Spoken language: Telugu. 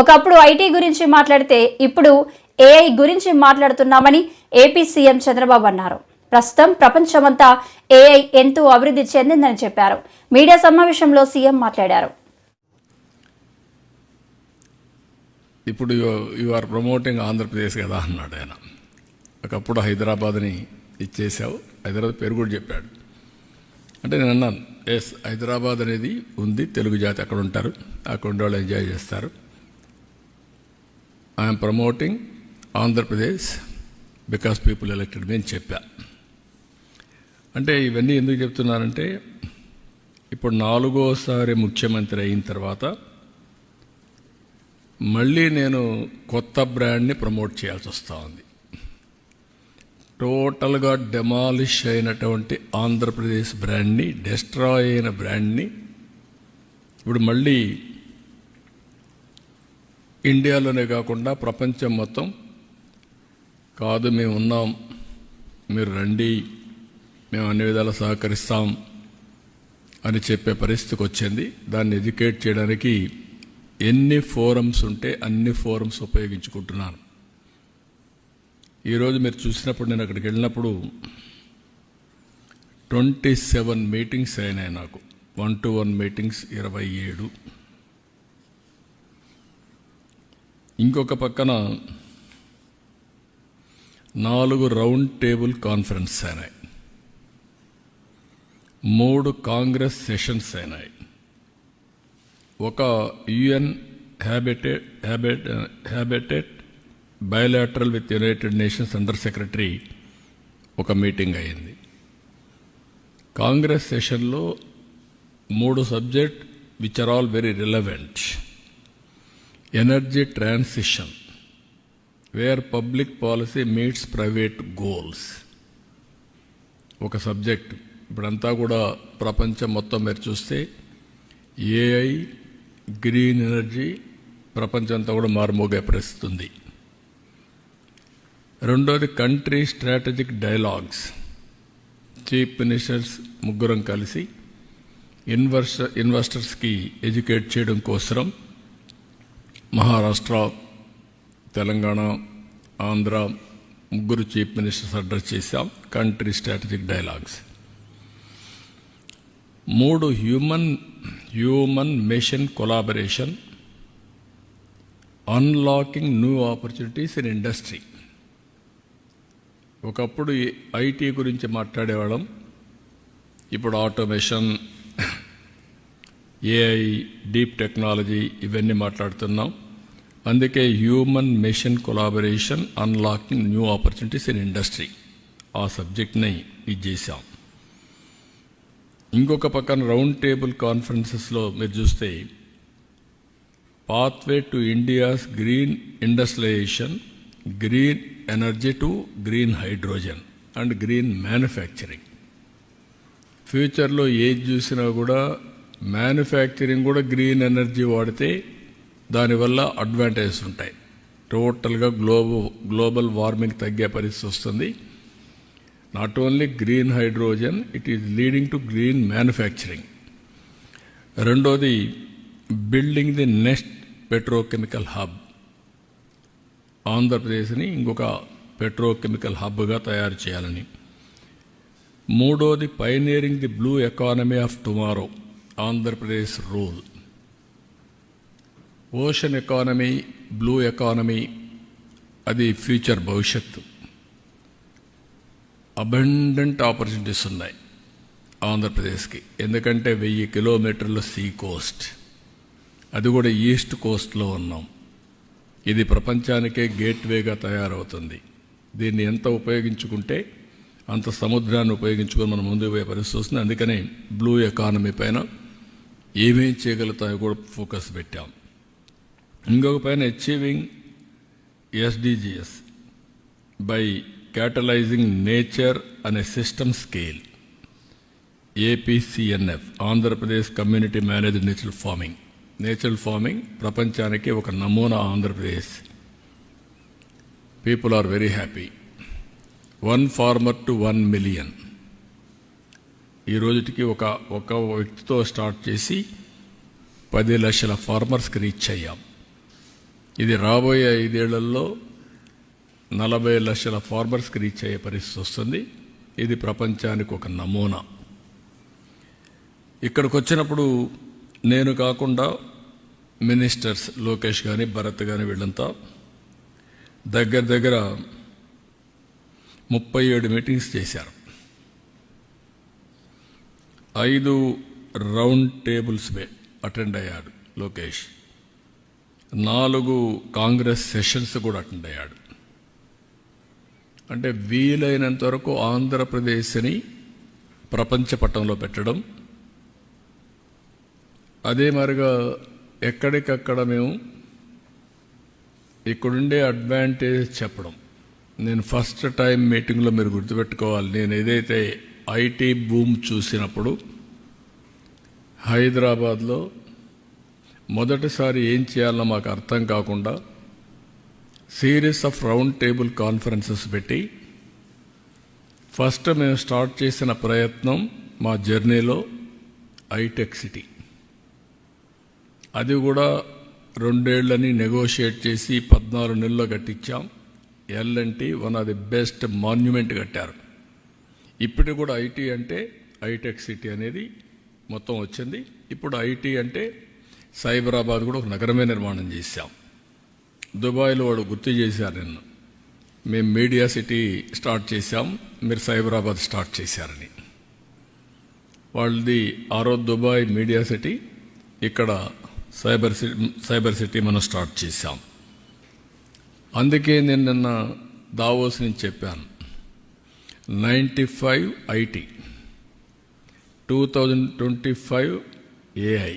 ఒకప్పుడు ఐటీ గురించి మాట్లాడితే ఇప్పుడు ఏఐ గురించి మాట్లాడుతున్నామని ఏపీ సీఎం చంద్రబాబు అన్నారు. ప్రస్తుతం ప్రపంచమంతా ఏఐ ఎంతో అభివృద్ధి చెందిందని చెప్పారు. మీడియా సమావేశంలో సీఎం మాట్లాడారు. ఇప్పుడు యు ఆర్ ప్రమోటింగ్ ఆంధ్రప్రదేశ్ కదా అన్నాడు ఆయన. ఒకప్పుడు హైదరాబాద్ని ఇచ్చేసావు హైదరాబాద్ పేరు కూడా చెప్పాడు. అంటే నేను అన్నాను ఎస్ హైదరాబాద్ అనేది ఉంది తెలుగు జాతి అక్కడ ఉంటారు అక్కడ ఉండే వాళ్ళు ఎంజాయ్ చేస్తారు I'm promoting Andhra Pradesh because people elected me అని చెప్పా. అంటే ఇవన్నీ ఎందుకు చెప్తున్నారంటే ఇప్పుడు నాలుగోసారి ముఖ్యమంత్రి అయిన తర్వాత మళ్ళీ నేను కొత్త బ్రాండ్ని ప్రమోట్ చేయాల్సి వస్తూ ఉంది. టోటల్గా డెమాలిష్ అయినటువంటి ఆంధ్రప్రదేశ్ బ్రాండ్ని డెస్ట్రాయ్ అయిన బ్రాండ్ని ఇప్పుడు మళ్ళీ ఇండియాలోనే కాకుండా ప్రపంచం మొత్తం. కాదు మేము ఉన్నాం. మీరు రండి. మేము అన్ని విధాలా సహకరిస్తాం అని చెప్పే పరిస్థితికి వచ్చింది. దాన్ని ఎడ్యుకేట్ చేయడానికి ఎన్ని ఫోరమ్స్ ఉంటే అన్ని ఫోరమ్స్ ఉపయోగించుకుంటున్నాను. ఈరోజు మీరు చూసినప్పుడు నేను అక్కడికి వెళ్ళినప్పుడు ట్వంటీ సెవెన్ మీటింగ్స్ అయినాయి నాకు. వన్ టు వన్ మీటింగ్స్ ఇరవై ఏడు. ఇంకొక పక్కన నాలుగు రౌండ్ టేబుల్ కాన్ఫరెన్స్ అయినాయి. మూడు కాంగ్రెస్ సెషన్స్ అయినాయి. ఒక UN habitat habit habitat bilateral with United Nations under secretary ఒక మీటింగ్ అయింది. కాంగ్రెస్ సెషన్లో మూడు subject which are all very relevant energy transition where public policy meets private goals. ఒక సబ్జెక్ట్. ఇప్పుడంతా కూడా ప్రపంచం మొత్తం మీరు చూస్తే ఏఐ గ్రీన్ ఎనర్జీ ప్రపంచంతో కూడా మారుమోగే పరిస్థితుంది. రెండోది country strategic dialogues. Chief ministers ముగ్గురం కలిసి ఇన్వెస్టర్ ఇన్వెస్టర్స్కి ఎడ్యుకేట్ చేయడం కోసం మహారాష్ట్ర తెలంగాణ ఆంధ్ర ముగ్గురు చీఫ్ మినిస్టర్స్ అడ్రస్ చేశాం. Country strategic dialogues. మూడు human human mission collaboration unlocking new opportunities in industry. ఒకప్పుడు ఐటీ గురించి మాట్లాడేవాళ్ళం. ఇప్పుడు ఆటోమేషన్ ఏఐ డీప్ టెక్నాలజీ ఇవన్నీ మాట్లాడుతున్నాం. అందుకే human mission collaboration unlocking new opportunities in industry. ఆ సబ్జెక్ట్ని ఇది చేశాం. ఇంకొక పక్కన రౌండ్ టేబుల్ కాన్ఫరెన్సెస్లో మీరు చూస్తే pathway to India's green industrialisation green energy to green hydrogen and green manufacturing. ఫ్యూచర్లో ఏది చూసినా కూడా మ్యానుఫ్యాక్చరింగ్ కూడా గ్రీన్ ఎనర్జీ వాడితే దానివల్ల అడ్వాంటేజెస్ ఉంటాయి. టోటల్గా గ్లోబల్ గ్లోబల్ వార్మింగ్ తగ్గే పరిస్థితి వస్తుంది. Not only green hydrogen it is leading to green manufacturing రెండోది building the next petrochemical hub ఆంధ్రప్రదేశ్ని ఇంకొక పెట్రోకెమికల్ హబ్గా తయారు చేయాలని. మూడోది pioneering the blue economy of tomorrow Andhra Pradesh rule ocean economy blue economy అది ఫ్యూచర్ భవిష్యత్తు. అబండెంట్ ఆపర్చునిటీస్ ఉన్నాయి ఆంధ్రప్రదేశ్కి. ఎందుకంటే వెయ్యి కిలోమీటర్ల సీ కోస్ట్. అది కూడా ఈస్ట్ కోస్ట్లో ఉన్నాం. ఇది ప్రపంచానికే గేట్వేగా తయారవుతుంది. దీన్ని ఎంత ఉపయోగించుకుంటే అంత సముద్రాన్ని ఉపయోగించుకొని మనం ముందుకు పోయే పరిస్థితి వస్తుంది. అందుకనే బ్లూ ఎకానమీ పైన ఏమేం చేయగలుగుతాయో కూడా ఫోకస్ పెట్టాం. ఇంకొక పైన achieving SDGs by catalysing nature అనే system scale APCNF Andhra Pradesh community managed natural farming natural farming ప్రపంచానికి ఒక నమూనా Andhra Pradesh. People are very happy one farmer to one million ఈ రోజుటికి ఒక ఒక వ్యక్తితో స్టార్ట్ చేసి పది లక్షల ఫార్మర్స్కి రీచ్ అయ్యాం. ఇది రాబోయే ఐదేళ్ళలో నలభై లక్షల ఫార్మర్స్కి రీచ్ అయ్యే పరిస్థితి వస్తుంది. ఇది ప్రపంచానికి ఒక నమూనా. ఇక్కడికి వచ్చినప్పుడు నేను కాకుండా మినిస్టర్స్ లోకేష్ కానీ భరత్ కానీ వీళ్ళంతా దగ్గర దగ్గర ముప్పై ఏడు మీటింగ్స్ చేశారు. ఐదు రౌండ్ టేబుల్స్ అటెండ్ అయ్యాడు లోకేష్. నాలుగు కాంగ్రెస్ సెషన్స్ కూడా అటెండ్ అయ్యాడు. అంటే వీలైనంత వరకు ఆంధ్రప్రదేశ్ని ప్రపంచ పట్టంలో పెట్టడం. అదే మరిగా ఎక్కడికక్కడ మేము ఇక్కడుండే అడ్వాంటేజ్ చెప్పడం. నేను ఫస్ట్ టైం మీటింగ్లో మీరు గుర్తుపెట్టుకోవాలి. నేను ఏదైతే ఐటీ బూమ్ చూసినప్పుడు హైదరాబాద్లో మొదటిసారి ఏం చేయాలో మాకు అర్థం కాకుండా series of round table conferences పెట్టి ఫస్ట్ మేము స్టార్ట్ చేసిన ప్రయత్నం మా జర్నీలో ఐటెక్ సిటీ అది కూడా రెండేళ్ళని నెగోషియేట్ చేసి పద్నాలుగు నెలల్లో కట్టించాం. LNT one of the best monument కట్టారు. ఇప్పుడు కూడా ఐటీ అంటే ఐటెక్ సిటీ అనేది మొత్తం వచ్చింది. ఇప్పుడు ఐటీ అంటే సైబరాబాద్ కూడా ఒక నగరమే నిర్మాణం చేశాం. దుబాయ్లో వాడు గుర్తు చేశారు నిన్ను. మేము మీడియా సిటీ స్టార్ట్ చేశాం మీరు సైబరాబాద్ స్టార్ట్ చేశారని. వాళ్ళది ఆరో దుబాయ్ మీడియా సిటీ ఇక్కడ సైబర్ సిటీ సైబర్ సిటీ మనం స్టార్ట్ చేశాం. అందుకే నేను నిన్న దావోస్ నుంచి చెప్పాను. Ninety five IT two thousand twenty five AI.